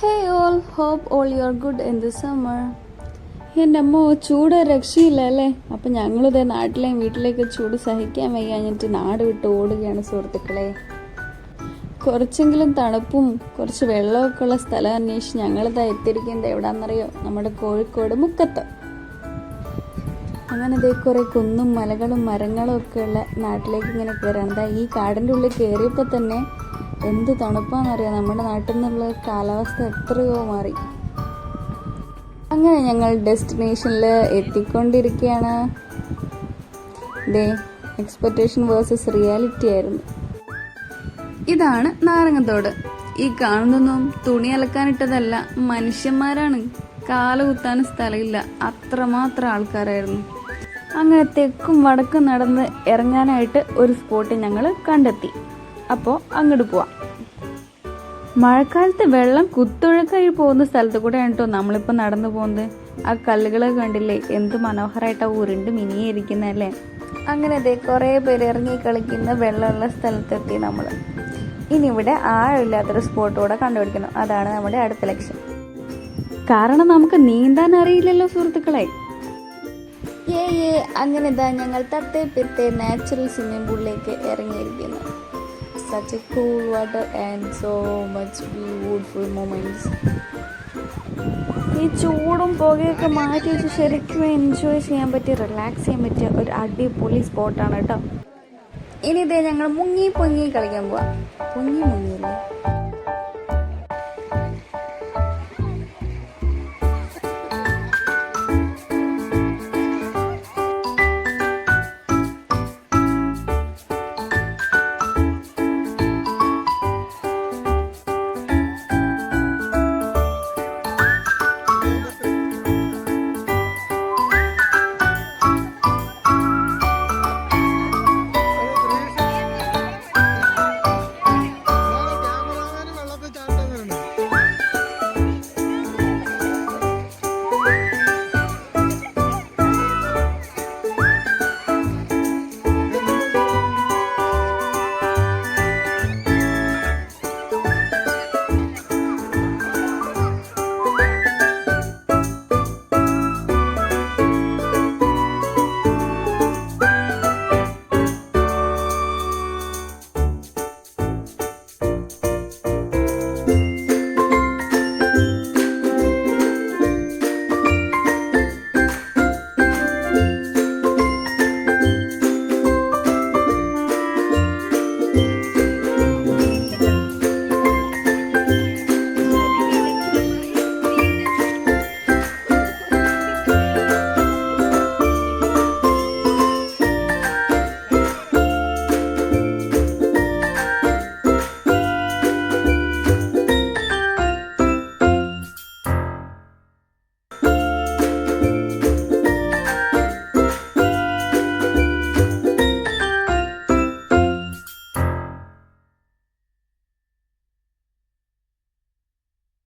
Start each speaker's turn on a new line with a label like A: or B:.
A: Hey all hope all you are good in the summer എന്റെ അമ്മ ചൂട് രക്ഷയില്ല അല്ലേ അപ്പം ഞങ്ങളിതേ നാട്ടിലെയും വീട്ടിലേക്ക് ചൂട് സഹിക്കാൻ വയ്യാഞ്ഞിട്ട് നാട് വിട്ട് ഓടുകയാണ് സുഹൃത്തുക്കളെ. കുറച്ചെങ്കിലും തണുപ്പും കുറച്ച് വെള്ളമൊക്കെ ഉള്ള സ്ഥലം അന്വേഷിച്ച് ഞങ്ങളിതാ എത്തിയിരിക്കുന്നത് എവിടാന്നറിയോ? നമ്മുടെ കോഴിക്കോട് മുക്കത്ത്. അങ്ങനെ ദേ കുറെ കുന്നും മലകളും മരങ്ങളും ഒക്കെ ഉള്ള നാട്ടിലേക്ക് ഇങ്ങനെ കയറാണ് എന്താ ഈ കാടിന്റെ ഉള്ളിൽ കയറിയപ്പോൾ തന്നെ എന്ത് തണുപ്പാണെന്നറിയാം നമ്മുടെ നാട്ടിൽ നിന്നുള്ള കാലാവസ്ഥ എത്രയോ മാറി. അങ്ങനെ ഞങ്ങൾ ഡെസ്റ്റിനേഷനിൽ എത്തിക്കൊണ്ടിരിക്കുകയാണ് ദേ എക്സ്പെക്റ്റേഷൻ വേഴ്സസ് റിയാലിറ്റി ആയിരുന്നു. ഇതാണ് നാരങ്ങത്തോട്. ഈ കാണുന്നൊന്നും തുണി അലക്കാനിട്ടതല്ല മനുഷ്യന്മാരാണ്. കാലുകുത്താൻ സ്ഥലമില്ല. അത്രമാത്രം ആൾക്കാരായിരുന്നു. അങ്ങനെ തെക്കും വടക്കും നടന്ന് ഇറങ്ങാനായിട്ട് ഒരു സ്പോട്ട് ഞങ്ങൾ കണ്ടെത്തി. അപ്പോൾ അങ്ങോട്ട് പോവാം. മഴക്കാലത്ത് വെള്ളം കുത്തൊഴുക്കായി പോകുന്ന സ്ഥലത്ത് കൂടെയാണ് കേട്ടോ നമ്മളിപ്പോൾ നടന്നു പോകുന്നത്. ആ കല്ലുകളൊക്കെ കണ്ടില്ലേ? എന്ത് മനോഹരമായിട്ടാ ഉരുണ്ട് മിനിയിരിക്കുന്നതല്ലേ അങ്ങനെ അതെ കുറേ പേര് ഇറങ്ങി കളിക്കുന്ന വെള്ളമുള്ള സ്ഥലത്തെത്തി നമ്മൾ ഇനി ഇവിടെ ആഴമില്ലാത്തൊരു സ്പോട്ട് കൂടെ കണ്ടുപിടിക്കണം. അതാണ് നമ്മുടെ അടുത്ത ലക്ഷ്യം. കാരണം നമുക്ക് നീന്താൻ അറിയില്ലല്ലോ സുഹൃത്തുക്കളെ. ഏ അങ്ങനെ ഇതാ ഞങ്ങൾ തട്ടേ പിത്തേ നാച്ചുറൽ സ്വിമ്മിംഗ് പൂളിലേക്ക് ഇറങ്ങിയിരിക്കുന്നു. Such a cool water and so much beautiful moments ഈ ചൂടും പുകയൊക്കെ മാറ്റി വെച്ച് ശരിക്കും എൻജോയ് ചെയ്യാൻ പറ്റിയ റിലാക്സ് ചെയ്യാൻ പറ്റിയ ഒരു അടിപൊളി സ്പോട്ടാണ് കേട്ടോ. ഇനി ഇതേ ഞങ്ങൾ മുങ്ങി പൊങ്ങി കളിക്കാൻ പോവാം. പൊങ്ങി മുങ്ങിയില്ലേ?